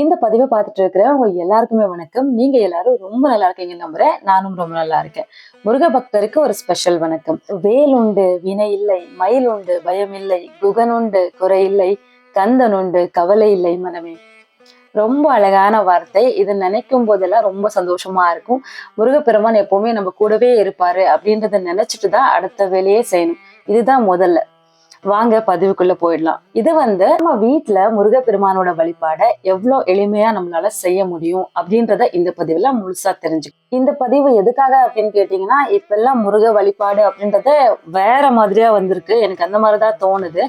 இந்த பதிவை பார்த்துட்டு இருக்கிற உங்க எல்லாருக்குமே வணக்கம். நீங்க எல்லாரும் ரொம்ப நல்லா இருக்கீங்க நம்புறேன். நானும் ரொம்ப நல்லா இருக்கேன். முருக பக்தருக்கு ஒரு ஸ்பெஷல் வணக்கம். வேல் உண்டு வினை இல்லை மயில் உண்டு பயம் இல்லை குகன் உண்டு குறை இல்லை கந்தன் உண்டு கவலை இல்லை மனமே. ரொம்ப அழகான வார்த்தை. இதை நினைக்கும் போதெல்லாம் ரொம்ப சந்தோஷமா இருக்கும். முருகப்பெருமான் எப்பவுமே நம்ம கூடவே இருப்பாரு அப்படின்றத நினைச்சிட்டு தான் அடுத்த வேலையே செய்யணும். இதுதான் முதல்ல. வாங்க பதிவுக்குள்ள போயிடலாம். இது வந்து நம்ம வீட்டுல முருகப்பெருமானோட வழிபாடை எவ்வளவு எளிமையா நம்மளால செய்ய முடியும் அப்படின்றத இந்த பதிவுல முழுசா தெரிஞ்சு இந்த பதிவு எதுக்காக அப்படின்னு கேட்டீங்கன்னா இப்ப எல்லாம் முருக வழிபாடு அப்படின்றத வேற மாதிரியா வந்திருக்கு. எனக்கு அந்த மாதிரிதான் தோணுது.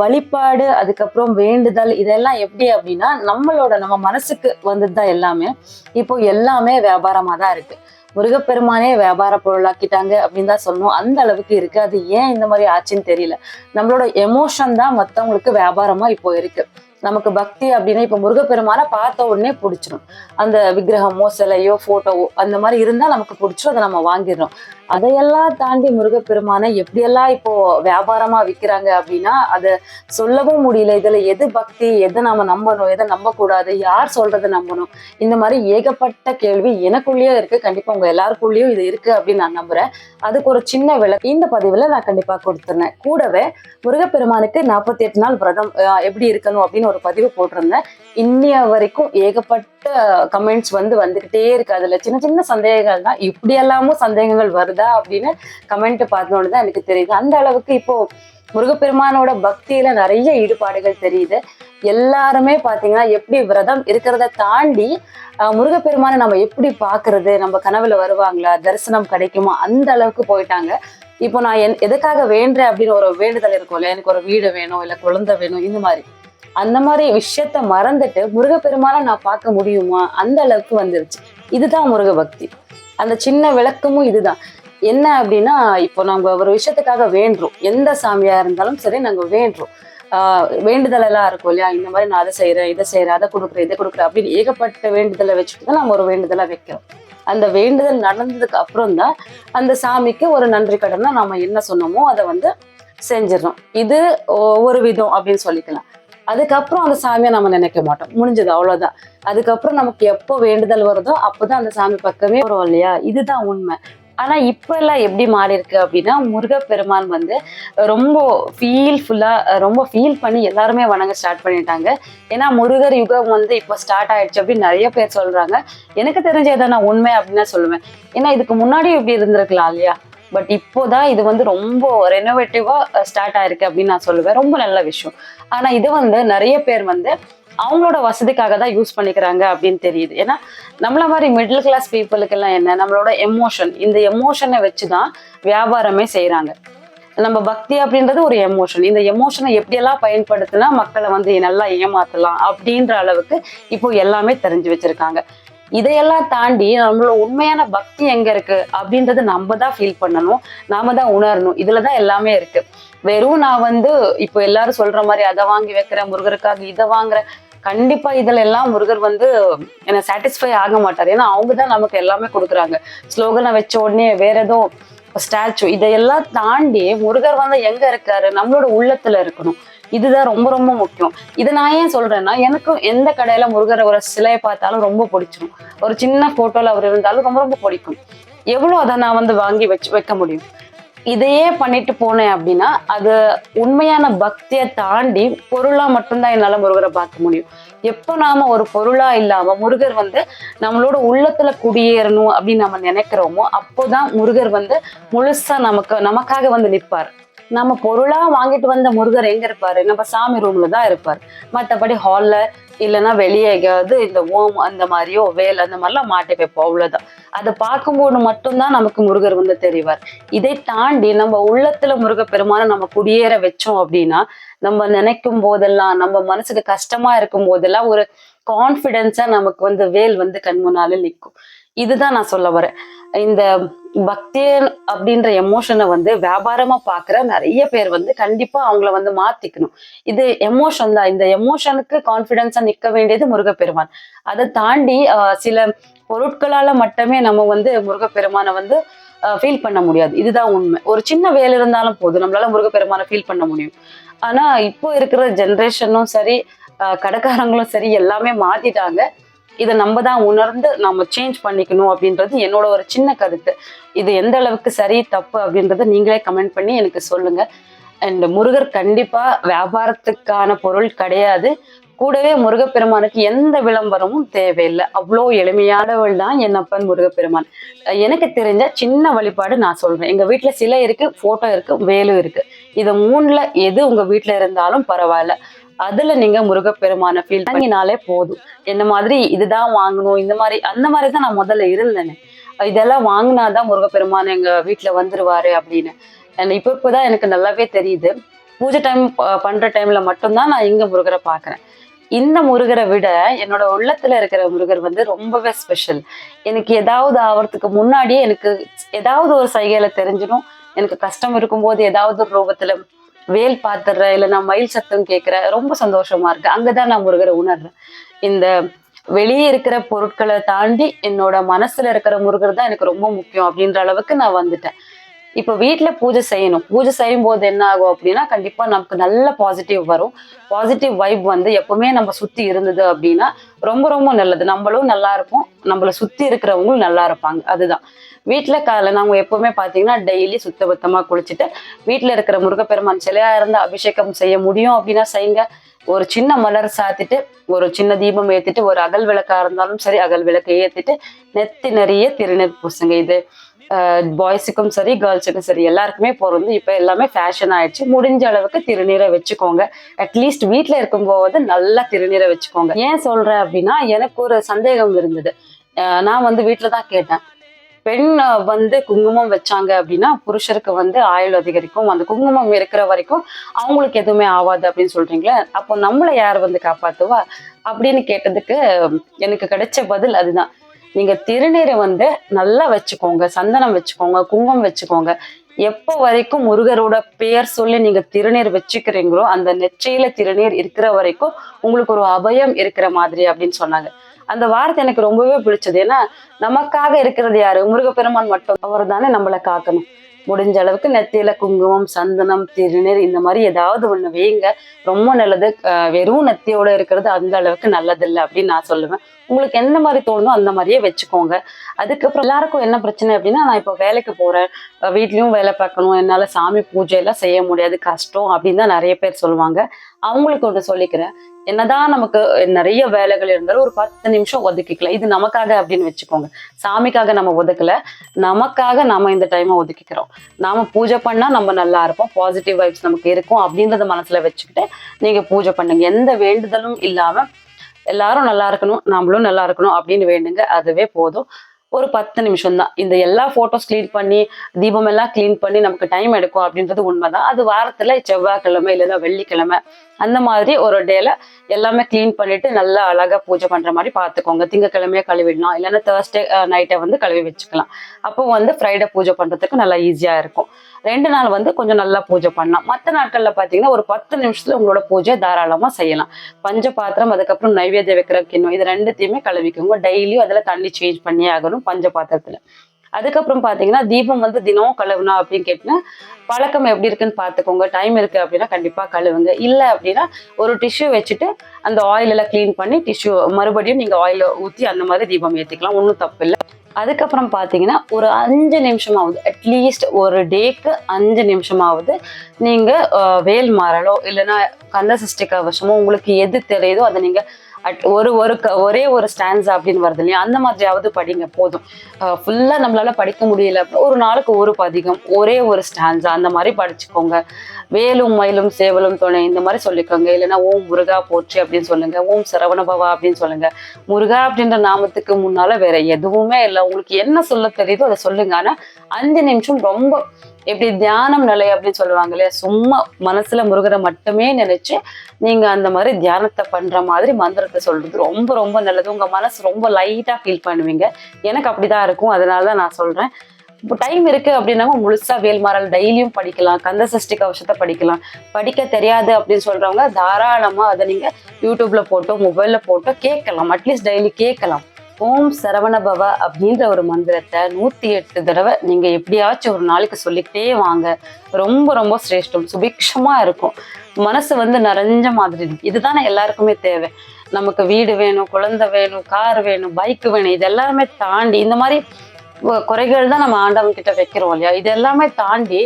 வழிபாடு அதுக்கப்புறம் வேண்டுதல் இதெல்லாம் எப்படி அப்படின்னா நம்மளோட நம்ம மனசுக்கு வந்தது தான் எல்லாமே. இப்போ எல்லாமே வியாபாரமா தான் இருக்கு. முருகப்பெருமானே வியாபார பொருளாக்கிட்டாங்க அப்படின்னு தான் சொல்லணும். அந்த அளவுக்கு இருக்கு. அது ஏன் இந்த மாதிரி ஆச்சுன்னு தெரியல. நம்மளோட எமோஷன் தான் மத்தவங்களுக்கு வியாபாரமா இப்போ இருக்கு. நமக்கு பக்தி அப்படின்னா இப்ப முருகப்பெருமான பார்த்த உடனே பிடிச்சிடும் அந்த விக்கிரகமோ சிலையோ போட்டோவோ அந்த மாதிரி இருந்தா நமக்கு பிடிச்சிரும். அதை நம்ம வாங்கிடுறோம். அதையெல்லாம் தாண்டி முருகப்பெருமானை எப்படியெல்லாம் இப்போ வியாபாரமா விற்கிறாங்க அப்படின்னா அதை சொல்லவும் முடியல. இதுல எது பக்தி எதை நாம நம்பணும் எதை நம்பக்கூடாது யார் சொல்றதை நம்பணும்? இந்த மாதிரி ஏகப்பட்ட கேள்வி எனக்குள்ளேயே இருக்கு. கண்டிப்பா உங்க எல்லாருக்குள்ளேயும் இது இருக்கு அப்படின்னு நான் நம்புறேன். அதுக்கு ஒரு சின்ன விளக்கு. இந்த பதிவுல நான் கண்டிப்பா கொடுத்துருந்தேன் கூடவே முருகப்பெருமானுக்கு நாற்பத்தி எட்டு நாள் விரதம் அஹ், எப்படி இருக்கணும் அப்படின்னு ஒரு பதிவு போட்டிருந்தேன். இன்னைய வரைக்கும் ஏகப்பட்ட கமெண்ட்ஸ் வந்து வந்துகிட்டே இருக்கு. அதுல சின்ன சின்ன சந்தேகங்கள் தான் இப்படி எல்லாமும் சந்தேகங்கள் வருது. அப்படின்னு கமெண்ட் பார்த்தோன்னு தான் எனக்கு தெரியுது. அந்த அளவுக்கு இப்போ முருகப்பெருமானோட பக்தியில நிறைய ஈடுபாடுகள் தெரியுது. எல்லாருமே பாத்தீங்கன்னா எப்படி விரதம் இருக்கிறத தாண்டி முருகப்பெருமானை நம்ம எப்படி பாக்குறது நம்ம கனவுல வருவாங்களா தரிசனம் கிடைக்குமா அந்த அளவுக்கு போயிட்டாங்க. இப்போ நான் என் எதுக்காக வேண்டேன் அப்படின்னு ஒரு வேண்டுதல் இருக்கும் இல்லையா? எனக்கு ஒரு வீடு வேணும் இல்ல குழந்தை வேணும் இந்த மாதிரி. அந்த மாதிரி விஷயத்த மறந்துட்டு முருகப்பெருமானை நான் பார்க்க முடியுமா? அந்த அளவுக்கு வந்துருச்சு. இதுதான் முருக பக்தி அந்த சின்ன விளக்கமும் இதுதான். என்ன அப்படின்னா இப்போ நம்ம ஒரு விஷயத்துக்காக வேண்டுறோம் எந்த சாமியா இருந்தாலும் சரி நாங்க வேண்டுறோம் ஆஹ் வேண்டுதல் எல்லாம் இருக்கும் இல்லையா? இந்த மாதிரி நான் அதை செய்யறேன் இதை செய்யறேன் அதை கொடுக்குறேன் இதை கொடுக்குறேன் அப்படின்னு ஏகப்பட்ட வேண்டுதலை வச்சுட்டு தான் நம்ம ஒரு வேண்டுதலை வைக்கிறோம். அந்த வேண்டுதல் நடந்ததுக்கு அப்புறம் தான் அந்த சாமிக்கு ஒரு நன்றி கடனா நம்ம என்ன சொன்னோமோ அதை வந்து செஞ்சிடறோம். இது ஒவ்வொரு ஒரு விதம் அப்படின்னு சொல்லிக்கலாம். அதுக்கப்புறம் அந்த சாமியை நம்ம நினைக்க மாட்டோம். முடிஞ்சது அவ்வளவுதான். அதுக்கப்புறம் நமக்கு எப்போ வேண்டுதல் வருதோ அப்போதான் அந்த சாமி பக்கமே வரும் இல்லையா? இதுதான் உண்மை. ஆனா இப்ப எல்லாம் எப்படி மாறி இருக்கு அப்படின்னா முருகப்பெருமான் வந்து ரொம்ப ஃபீல்ஃபுல்லா ரொம்ப ஃபீல் பண்ணி எல்லாருமே வணங்க ஸ்டார்ட் பண்ணிட்டாங்க. ஏன்னா முருகர் யுகம் வந்து இப்போ ஸ்டார்ட் ஆயிடுச்சு அப்படின்னு நிறைய பேர் சொல்றாங்க. எனக்கு தெரிஞ்ச இதை நான் உண்மை அப்படின்னு சொல்லுவேன். ஏன்னா இதுக்கு முன்னாடி இப்படி இருந்திருக்கலாம் இல்லையா? பட் இப்போதான் இது வந்து ரொம்ப ரெனோவேட்டிவா ஸ்டார்ட் ஆயிருக்கு அப்படின்னு நான் சொல்லுவேன். ரொம்ப நல்ல விஷயம். ஆனா இது வந்து நிறைய பேர் வந்து அவங்களோட வசதிக்காக தான் யூஸ் பண்ணிக்கிறாங்க அப்படின்னு தெரியுது. ஏன்னா நம்மள மாதிரி மிடில் கிளாஸ் பீப்புளுக்கு எல்லாம் என்ன நம்மளோட எமோஷன் இந்த எமோஷனை வச்சுதான் வியாபாரமே செய்கிறாங்க நம்ம பக்தி அப்படின்றது ஒரு எமோஷன் இந்த எமோஷனை எப்படியெல்லாம் பயன்படுத்தினா மக்களை வந்து நல்லா ஏமாத்தலாம் அப்படின்ற அளவுக்கு இப்போ எல்லாமே தெரிஞ்சு வச்சிருக்காங்க. இதையெல்லாம் தாண்டி நம்மளோட உண்மையான பக்தி எங்க இருக்கு அப்படின்றத நம்ம தான் ஃபீல் பண்ணணும். நாம தான் உணரணும். இதுலதான் எல்லாமே இருக்கு. வெறும் நான் வந்து இப்போ எல்லாரும் சொல்ற மாதிரி அதை வாங்கி வைக்கிறேன் முருகருக்காக இதை வாங்குறேன் கண்டிப்பா இதுல எல்லாம் முருகர் வந்து என்ன சாட்டிஸ்ஃபை ஆக மாட்டார். ஏன்னா அவங்க தான் நமக்கு எல்லாமே கொடுக்குறாங்க. ஸ்லோகனை வச்ச உடனே வேற ஏதோ ஸ்டாச்சு இதையெல்லாம் தாண்டி முருகர் வந்து எங்க இருக்காரு? நம்மளோட உள்ளத்துல இருக்கணும். இதுதான் ரொம்ப ரொம்ப முக்கியம். இதை நான் ஏன் சொல்றேன்னா எனக்கும் எந்த கடையில முருகரை ஒரு சிலையை பார்த்தாலும் ரொம்ப பிடிச்சிடும் ஒரு சின்ன போட்டோல அவர் இருந்தாலும் ரொம்ப ரொம்ப பிடிக்கும். எவ்வளவு அதை நான் வந்து வாங்கி வச்சு வைக்க முடியும்? இதையே பண்ணிட்டு போனேன் அப்படின்னா அது உண்மையான பக்தியை தாண்டி பொருளா மட்டும்தான் என்னால முருகரை பார்க்க முடியும். எப்போ நாம ஒரு பொருளா இல்லாம முருகர் வந்து நம்மளோட உள்ளத்துல குடியேறணும் அப்படின்னு நம்ம நினைக்கிறோமோ அப்போதான் முருகர் வந்து முழுசா நமக்கு நமக்காக வந்து நிற்பார். நம்ம பொருளா வாங்கிட்டு வந்த முருகர் எங்க இருப்பாரு? நம்ம சாமி ரூம்ல தான் இருப்பார். மற்றபடி ஹால்ல இல்லைன்னா வெளியே எங்கேயாவது இந்த ஓம் அந்த மாதிரியோ வேல் அந்த மாதிரிலாம் மாட்டி வைப்போம் அவ்வளவுதான். அதை பார்க்கும்போது மட்டும்தான் நமக்கு முருகர் வந்து தெரிவார். இதை தாண்டி நம்ம உள்ளத்துல முருக பெருமான நம்ம குடியேற வச்சோம் அப்படின்னா நம்ம நினைக்கும் போதெல்லாம் நம்ம மனசுக்கு கஷ்டமா இருக்கும் போதெல்லாம் ஒரு கான்ஃபிடென்ஸா நமக்கு வந்து வேல் வந்து கண் முன்னால நிற்கும். இதுதான் நான் சொல்ல வரேன். இந்த பக்தி அப்படின்ற எமோஷனை வந்து வியாபாரமா பாக்குற நிறைய பேர் வந்து கண்டிப்பா அவங்கள வந்து மாத்திக்கணும். இது எமோஷன் தான். இந்த எமோஷனுக்கு கான்ஃபிடென்ஸா நிக்க வேண்டியது முருகப்பெருமான். அதை தாண்டி ஆஹ், சில பொருட்களால மட்டுமே நம்ம வந்து முருகப்பெருமானை வந்து ஃபீல் பண்ண முடியாது. இதுதான் உண்மை. ஒரு சின்ன வேலை இருந்தாலும் போதும். நம்மளால முருகப்பெருமானை ஃபீல் பண்ண முடியும். ஆனா இப்போ இருக்கிற ஜென்ரேஷனும் சரி கடைக்காரங்களும் சரி எல்லாமே மாத்திட்டாங்க. இதை நம்ம தான் உணர்ந்து நம்ம சேஞ்ச் பண்ணிக்கணும் அப்படின்றது என்னோட ஒரு சின்ன கருத்து. இது எந்த அளவுக்கு சரி தப்பு அப்படின்றத நீங்களே கமெண்ட் பண்ணி எனக்கு சொல்லுங்க. அண்ட் முருகர் கண்டிப்பா வியாபாரத்துக்கான பொருள் கிடையாது. கூடவே முருகப்பெருமானுக்கு எந்த விளம்பரமும் தேவையில்லை. அவ்வளோ எளிமையானவள் தான் என் அப்பன் முருகப்பெருமான். எனக்கு தெரிஞ்ச சின்ன வழிபாடு நான் சொல்றேன். எங்க வீட்டில் சிலை இருக்கு போட்டோ இருக்கு வேலும் இருக்கு. இது மூணுல எது உங்க வீட்டில் இருந்தாலும் பரவாயில்ல. அதுல நீங்க முருகப்பெருமான ஃபீல் பண்ணினாலே போதும். என்ன மாதிரி இதுதான் வாங்கணும் இந்த மாதிரி அந்த மாதிரி தான் நான் முதல்ல இருந்தேனே. இதெல்லாம் வாங்கினாதான் முருகப்பெருமான் எங்க வீட்டுல வந்துருவாரு அப்படின்னு. இப்ப இப்பதான் எனக்கு நல்லாவே தெரியுது. பூஜை டைம் பண்ற டைம்ல மட்டும்தான் நான் இங்க முருகரை பாக்குறேன். இந்த முருகரை விட என்னோட உள்ளத்துல இருக்கிற முருகர் வந்து ரொம்பவே ஸ்பெஷல் எனக்கு ஏதாவது ஆவறதுக்கு முன்னாடியே எனக்கு ஏதாவது ஒரு சைகையில தெரிஞ்சிடும். எனக்கு கஷ்டம் இருக்கும்போது ஏதாவது ஒரு ரூபத்துல வேல் பாத்துடுறேன் இல்ல நான் மயில் சத்தம் கேட்குற ரொம்ப சந்தோஷமா இருக்கு. அங்கதான் நான் முருகரை உணர்றேன். இந்த வெளியே இருக்கிற பொருட்களை தாண்டி என்னோட மனசுல இருக்கிற முருகர் தான் எனக்கு ரொம்ப முக்கியம் அப்படின்ற அளவுக்கு நான் வந்துட்டேன். இப்போ வீட்டில் பூஜை செய்யணும். பூஜை செய்யும் போது என்ன ஆகும் அப்படின்னா கண்டிப்பா நமக்கு நல்ல பாசிட்டிவ் வரும். பாசிட்டிவ் வைப் வந்து எப்பவுமே நம்ம சுத்தி இருந்தது அப்படின்னா ரொம்ப ரொம்ப நல்லது. நம்மளும் நல்லா இருப்போம். நம்மளை சுத்தி இருக்கிறவங்களும் நல்லா இருப்பாங்க. அதுதான். வீட்டில் காலைல நாங்கள் எப்போவுமே பார்த்தீங்கன்னா டெய்லி சுத்தபத்தமாக குளிச்சுட்டு வீட்டில் இருக்கிற முருகப்பெருமான் சிலையாக இருந்து அபிஷேகம் செய்ய முடியும் அப்படின்னா செய்யுங்க ஒரு சின்ன மலர் சாத்திட்டு ஒரு சின்ன தீபம் ஏற்றிட்டு ஒரு அகல் விளக்கா இருந்தாலும் சரி அகல் விளக்கை ஏற்றிட்டு நெத்தி நிறைய திருநீர் பூசுங்க. இது பாய்ஸுக்கும் சரி கேர்ள்ஸுக்கும் சரி எல்லாருக்குமே பொருந்து இப்போ எல்லாமே ஃபேஷன் ஆயிடுச்சு. முடிஞ்ச அளவுக்கு திருநீரை வச்சுக்கோங்க. அட்லீஸ்ட் வீட்டில் இருக்கும்போது நல்லா திருநீரை வச்சுக்கோங்க. ஏன் சொல்கிறேன் அப்படின்னா எனக்கு ஒரு சந்தேகம் இருந்தது. நான் வந்து வீட்டில் தான் கேட்டேன். பெண் வந்து குங்குமம் வச்சாங்க அப்படின்னா புருஷருக்கு வந்து ஆயுள் அதிகரிக்கும். அந்த குங்குமம் இருக்கிற வரைக்கும் அவங்களுக்கு எதுவுமே ஆகாது அப்படின்னு சொல்றீங்களே அப்போ நம்மளை யார் வந்து காப்பாத்துவா? அப்படின்னு கேட்டதுக்கு எனக்கு கிடைச்ச பதில் அதுதான். நீங்க திருநீரை வந்து நல்லா வச்சுக்கோங்க சந்தனம் வச்சுக்கோங்க குங்குமம் வச்சுக்கோங்க. எப்போ வரைக்கும் முருகரோட பெயர் சொல்லி நீங்க திருநீர் வச்சுக்கிறீங்களோ அந்த நெற்றியில திருநீர் இருக்கிற வரைக்கும் உங்களுக்கு ஒரு அபயம் இருக்கிற மாதிரி அப்படின்னு சொன்னாங்க. அந்த வார்த்தை எனக்கு ரொம்பவே பிடிச்சது. ஏன்னா நமக்காக இருக்கிறது யாரு? முருகப்பெருமான் மட்டும். அவர் தானே நம்மளை காக்கணும். முடிஞ்ச அளவுக்கு நெத்தியில குங்குமம் சந்தனம் திருநீர் இந்த மாதிரி ஏதாவது ஒண்ணு வைங்க. ரொம்ப நல்லது. அஹ் வெறும் நெத்தியோட இருக்கிறது அந்த அளவுக்கு நல்லதில்லை அப்படின்னு நான் சொல்லுவேன். உங்களுக்கு எந்த மாதிரி தோணுதோ அந்த மாதிரியே வச்சுக்கோங்க. அதுக்கப்புறம் எல்லாருக்கும் என்ன பிரச்சனை அப்படின்னா நான் இப்போ வேலைக்கு போறேன். வீட்லேயும் வேலை பார்க்கணும். என்னால சாமி பூஜை எல்லாம் செய்ய முடியாது. கஷ்டம் அப்படின்னு தான் நிறைய பேர் சொல்லுவாங்க. அவங்களுக்கு ஒன்று சொல்லிக்கிறேன். என்னதான் நமக்கு நிறைய வேலைகள் இருந்தாலும் ஒரு பத்து நிமிஷம் ஒதுக்கிக்கலாம். இது நமக்காக அப்படின்னு வச்சுக்கோங்க. சாமிக்காக நம்ம ஒதுக்கல. நமக்காக நாம இந்த டைமை ஒதுக்கிக்கிறோம். நாம பூஜை பண்ணா நம்ம நல்லா இருப்போம். பாசிட்டிவ் வைப்ஸ் நமக்கு இருக்கும் அப்படின்றத மனசுல வச்சுக்கிட்டு நீங்க பூஜை பண்ணுங்க. எந்த வேண்டுதலும் இல்லாம எல்லாரும் நல்லா இருக்கணும் நம்மளும் நல்லா இருக்கணும் அப்படின்னு வேண்டுங்க. அதுவே போதும். ஒரு பத்து நிமிஷம் தான் இந்த எல்லா ஃபோட்டோஸ் க்ளீன் பண்ணி தீபம் எல்லாம் க்ளீன் பண்ணி நமக்கு டைம் எடுக்கும் அப்படின்றது உண்மைதான். அது வாரத்துல செவ்வாய்க்கிழமை இல்லைன்னா வெள்ளிக்கிழமை. அந்த மாதிரி ஒரு டேல எல்லாமே க்ளீன் பண்ணிட்டு நல்லா அழகா பூஜை பண்ற மாதிரி பார்த்துக்கோங்க திங்கக்கிழமையே கழுவிடலாம். இல்லைன்னா தேர்ஸ்டே நைட்டை வந்து கழுவி வச்சுக்கலாம். அப்போ வந்து ஃப்ரைடே பூஜை பண்றதுக்கு நல்லா ஈஸியா இருக்கும். ரெண்டு நாள் வந்து கொஞ்சம் நல்லா பூஜை பண்ணலாம். மற்ற நாட்கள்ல பாத்தீங்கன்னா ஒரு பத்து நிமிஷத்துல உங்களோட பூஜை தாராளமா செய்யலாம். பஞ்ச பாத்திரம் அதுக்கப்புறம் நைவேத்தியம் வைக்கிற கிண்ணம் இது ரெண்டுத்தையுமே கழுவிக்கோங்க. டெய்லியும் அதில் தண்ணி சேஞ்ச் பண்ணியே ஆகணும். பஞ்ச பாத்திரத்துல. அதுக்கப்புறம் பாத்தீங்கன்னா தீபம் வந்து தினம் கழுவுனா அப்படின்னு கேட்டீங்கன்னா பழக்கம் எப்படி இருக்குன்னு பார்த்துக்கோங்க டைம் இருக்கு அப்படின்னா கண்டிப்பா கழுவுங்க. இல்லை அப்படின்னா ஒரு டிஷ்யூ வச்சுட்டு அந்த ஆயில் எல்லாம் க்ளீன் பண்ணி டிஷ்யூ மறுபடியும் நீங்க ஆயில் ஊற்றி அந்த மாதிரி தீபம் ஏற்றிக்கலாம் ஒன்றும் தப்பு இல்லை. அதுக்கப்புறம் பார்த்தீங்கன்னா ஒரு அஞ்சு நிமிஷமாவது அட்லீஸ்ட் ஒரு டேக்கு அஞ்சு நிமிஷமாவது நீங்கள் வேல் மாறலோ இல்லைன்னா கந்த சஷ்டி கவசமோ உங்களுக்கு எது தெரியுதோ அதை நீங்கள் ஒரு ஒரு க ஒரே ஒரு ஸ்டாண்ட்ஸ் அப்படின்னு வருது இல்லையா? அந்த மாதிரியாவது படிங்க போதும். ஃபுல்லாக நம்மளால படிக்க முடியல ஒரு நாளுக்கு ஒரு பதிகம் ஒரே ஒரு ஸ்டாண்ட்ஸ் அந்த மாதிரி படிச்சுக்கோங்க. வேலும் மயிலும் சேவலும் துணை இந்த மாதிரி சொல்லிக்கோங்க. இல்லைன்னா ஓம் முருகா போற்றி அப்படின்னு சொல்லுங்க ஓம் சரவணபவா அப்படின்னு சொல்லுங்க. முருகா அப்படின்ற நாமத்துக்கு முன்னால வேற எதுவுமே இல்லை. உங்களுக்கு என்ன சொல்ல தெரியுதோ அதை சொல்லுங்க. ஆனால் அஞ்சு நிமிஷம் ரொம்ப எப்படி தியானம் நிலை அப்படின்னு சொல்லுவாங்க இல்லையா? சும்மா மனசுல முருகரை மட்டுமே நினைச்சு நீங்க அந்த மாதிரி தியானத்தை பண்ற மாதிரி மந்திரத்தை சொல்றது ரொம்ப ரொம்ப நல்லது. உங்க மனசு ரொம்ப லைட்டா ஃபீல் பண்ணுவீங்க. எனக்கு அப்படிதான் இருக்கும். அதனாலதான் நான் சொல்றேன். இப்போ டைம் இருக்கு அப்படின்னா முழுசா வேல்மாறல் டெய்லியும் படிக்கலாம். கந்த சஷ்டி கவசத்தை படிக்கலாம். படிக்க தெரியாது அப்படின்னு சொல்றவங்க தாராளமா அதை நீங்க யூடியூப்ல போட்டோ மொபைல்ல போட்டோ கேட்கலாம். அட்லீஸ்ட் டெய்லி கேட்கலாம். ஓம் சரவணபவ அப்படின்ற ஒரு மந்திரத்தை நூற்றி எட்டு தடவை நீங்கள் எப்படியாச்சும் ஒரு நாளைக்கு சொல்லிக்கிட்டே வாங்க. ரொம்ப ரொம்ப சிரேஷ்டம். சுபிக்ஷமாக இருக்கும். மனசு வந்து நிறைஞ்ச மாதிரி இருக்கும் இதுதானே எல்லாருக்குமே தேவை. நமக்கு வீடு வேணும் குழந்தை வேணும் கார் வேணும் பைக் வேணும். இது எல்லாமே தாண்டி இந்த மாதிரி குறைகள் தான் நம்ம ஆண்டவன் கிட்ட வைக்கிறோம் இல்லையா? இது எல்லாமே தாண்டி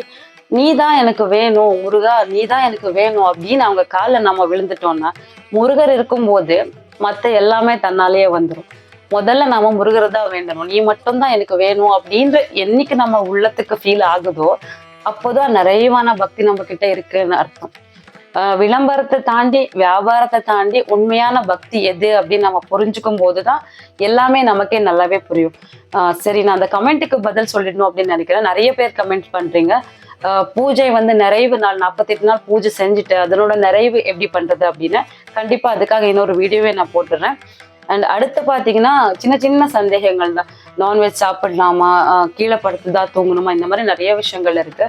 நீ தான் எனக்கு வேணும் முருகா நீ தான் எனக்கு வேணும் அப்படின்னு அவங்க காலில் நம்ம விழுந்துட்டோம்னா முருகர் இருக்கும்போது மற்ற எல்லாமே தன்னாலேயே வந்துடும் முதல்ல நாம முருகரை தான் வேண்டணும். நீ மட்டும்தான் எனக்கு வேணும் அப்படின்ற என்னைக்கு நம்ம உள்ளத்துக்கு ஃபீல் ஆகுதோ அப்போதான் நிறைவான பக்தி நம்ம கிட்ட இருக்குன்னு அர்த்தம். ஆஹ் விளம்பரத்தை தாண்டி வியாபாரத்தை தாண்டி உண்மையான பக்தி எது அப்படின்னு நம்ம புரிஞ்சுக்கும் போதுதான் எல்லாமே நமக்கே நல்லாவே புரியும். ஆஹ் சரி நான் அந்த கமெண்ட்டுக்கு பதில் சொல்லிடணும் அப்படின்னு நினைக்கிறேன். நிறைய பேர் கமெண்ட் பண்றீங்க. ஆஹ் பூஜை வந்து நிறைவு நாள் நாற்பத்தெட்டு நாள் பூஜை செஞ்சுட்டு அதனோட நிறைவு எப்படி பண்றது அப்படின்னு கண்டிப்பா அதுக்காக இன்னொரு வீடியோவே நான் போட்டுடுறேன் அண்ட் அடுத்து பார்த்தீங்கன்னா சின்ன சின்ன சந்தேகங்கள் தான். நான்வெஜ் சாப்பிடலாமா? கீழே படுத்துதா தூங்கணுமா? இந்த மாதிரி நிறைய விஷயங்கள் இருக்கு.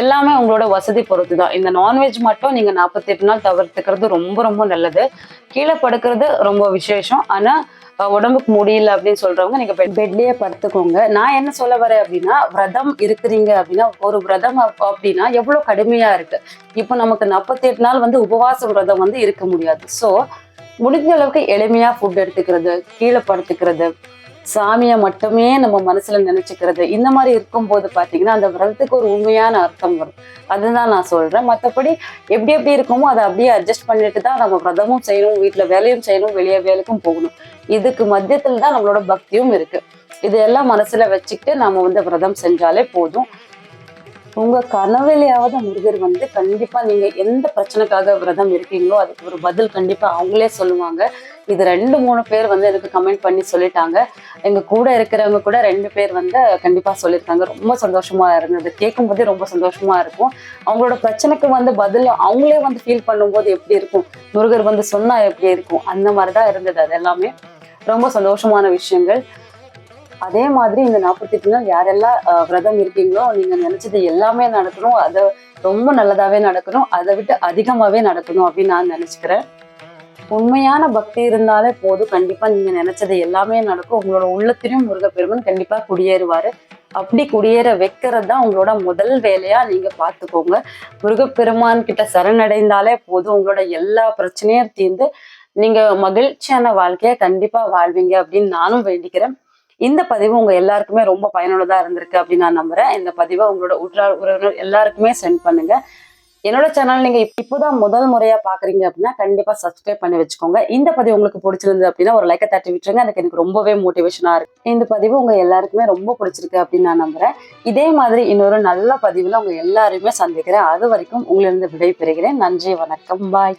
எல்லாமே உங்களோட வசதி பொறுத்து தான் இந்த நான்வெஜ் மட்டும் நீங்க நாற்பத்தெட்டு நாள் தவிர்த்துக்கிறது ரொம்ப ரொம்ப நல்லது. கீழே படுக்கிறது ரொம்ப விசேஷம். ஆனா உடம்புக்கு முடியல அப்படின்னு சொல்றவங்க நீங்க பெட் பெட்லயே படுத்துக்கோங்க. நான் என்ன சொல்ல வரேன் அப்படின்னா விரதம் இருக்கிறீங்க அப்படின்னா ஒரு விரதம் அப்படின்னா எவ்வளவு கடுமையா இருக்கு. இப்போ நமக்கு நாற்பத்தெட்டு நாள் வந்து உபவாச விரதம் வந்து இருக்க முடியாது. ஸோ முடிஞ்ச அளவுக்கு எளிமையா ஃபுட் எடுத்துக்கிறது கீழே படுத்துக்கிறது சாமியை மட்டுமே நம்ம மனசுல நினைச்சுக்கிறது இந்த மாதிரி இருக்கும்போது பாத்தீங்கன்னா அந்த விரதத்துக்கு ஒரு உண்மையான அர்த்தம் வரும். அதுதான் நான் சொல்றேன். மற்றபடி எப்படி எப்படி இருக்குமோ அதை அப்படியே அட்ஜஸ்ட் பண்ணிட்டு தான் நம்ம விரதமும் செய்யணும் வீட்டுல வேலையும் செய்யணும் வெளியே வேலைக்கும் போகணும். இதுக்கு மத்தியத்துல தான் நம்மளோட பக்தியும் இருக்கு. இதெல்லாம் மனசுல வச்சுக்கிட்டு நாம வந்து விரதம் செஞ்சாலே போதும். உங்க கனவுலையாவது முருகர் வந்து கண்டிப்பா நீங்க எந்த பிரச்சனைக்காக விரதம் இருக்கீங்களோ அதுக்கு ஒரு பதில் கண்டிப்பா அவங்களே சொல்லுவாங்க. இது ரெண்டு மூணு பேர் வந்து எனக்கு கமெண்ட் பண்ணி சொல்லிட்டாங்க. எங்க கூட இருக்கிறவங்க கூட ரெண்டு பேர் வந்து கண்டிப்பா சொல்லியிருக்காங்க. ரொம்ப சந்தோஷமா இருந்தது. கேட்கும் போதே ரொம்ப சந்தோஷமா இருக்கும். அவங்களோட பிரச்சனைக்கு வந்து பதில் அவங்களே வந்து ஃபீல் பண்ணும்போது எப்படி இருக்கும்? முருகர் வந்து சொன்னா எப்படி இருக்கும்? அந்த மாதிரிதான் இருந்தது அது எல்லாமே. ரொம்ப சந்தோஷமான விஷயங்கள். அதே மாதிரி இந்த நாற்பத்தெட்டு நாள் யாரெல்லாம் விரதம் இருக்கீங்களோ நீங்க நினைச்சது எல்லாமே நடக்கணும். அதை ரொம்ப நல்லதாவே நடக்கணும். அதை விட்டு அதிகமாவே நடக்கணும் அப்படின்னு நான் நினைச்சுக்கிறேன். உண்மையான பக்தி இருந்தாலே போதும். கண்டிப்பா நீங்க நினைச்சது எல்லாமே நடக்கும். உங்களோட உள்ளத்திலும் முருகப்பெருமன் கண்டிப்பா குடியேறுவாரு. அப்படி குடியேற வைக்கிறது தான் உங்களோட முதல் வேலையா நீங்க பார்த்துக்கோங்க முருகப்பெருமான் கிட்ட சரணடைந்தாலே போதும். உங்களோட எல்லா பிரச்சனையும் தீர்ந்து நீங்க மகிழ்ச்சியான வாழ்க்கைய கண்டிப்பா வாழ்வீங்க அப்படின்னு நானும் வேண்டிக்கிறேன். இந்த பதிவு உங்க எல்லாருக்குமே ரொம்ப பயனுள்ளதா இருந்திருக்கு அப்படின்னு நான் நம்புறேன். இந்த பதிவை உங்களோட உற்றார் உறவினர் எல்லாருக்குமே சென்ட் பண்ணுங்க. என்னோட சேனல் நீங்க இப்ப- இப்போதான் முதல் முறையா பாக்குறீங்க அப்படின்னா கண்டிப்பா சப்ஸ்கிரைப் பண்ணி வச்சுக்கோங்க. இந்த பதிவு உங்களுக்கு பிடிச்சிருந்து அப்படின்னா ஒரு லைக்கை தட்டி விட்டுருங்க. எனக்கு எனக்கு ரொம்பவே மோட்டிவேஷனா இருக்கு. இந்த பதிவு உங்க எல்லாருக்குமே ரொம்ப பிடிச்சிருக்கு அப்படின்னு நான் நம்புறேன். இதே மாதிரி இன்னொரு நல்ல பதிவுல உங்க எல்லாருமே சந்திக்கிறேன். அது வரைக்கும் உங்களிருந்து விடை பெறுகிறேன் நன்றி வணக்கம். பாய்